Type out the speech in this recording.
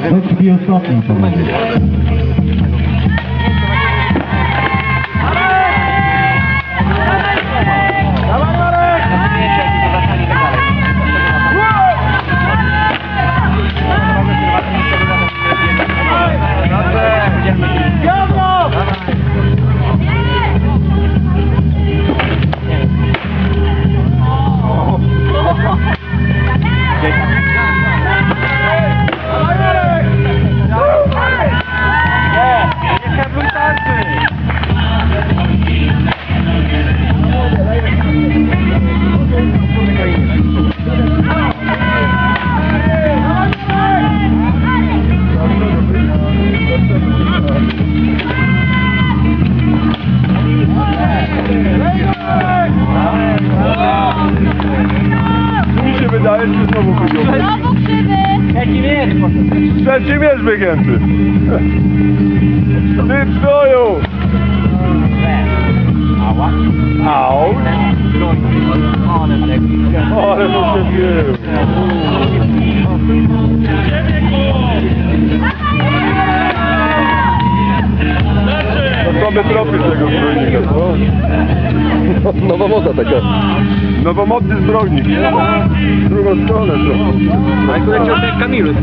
Let's give something to my wydaje, że znowu wyjął. Znowu krzywy! Trzeci mierz wygięty. Ty! Au! Ale to się. To sobie tropy tego zbrojnika, co? Nowa moda taka. Nowomodny zbrojnik. W drugą stronę to. A jak to leciał ten Kamilus?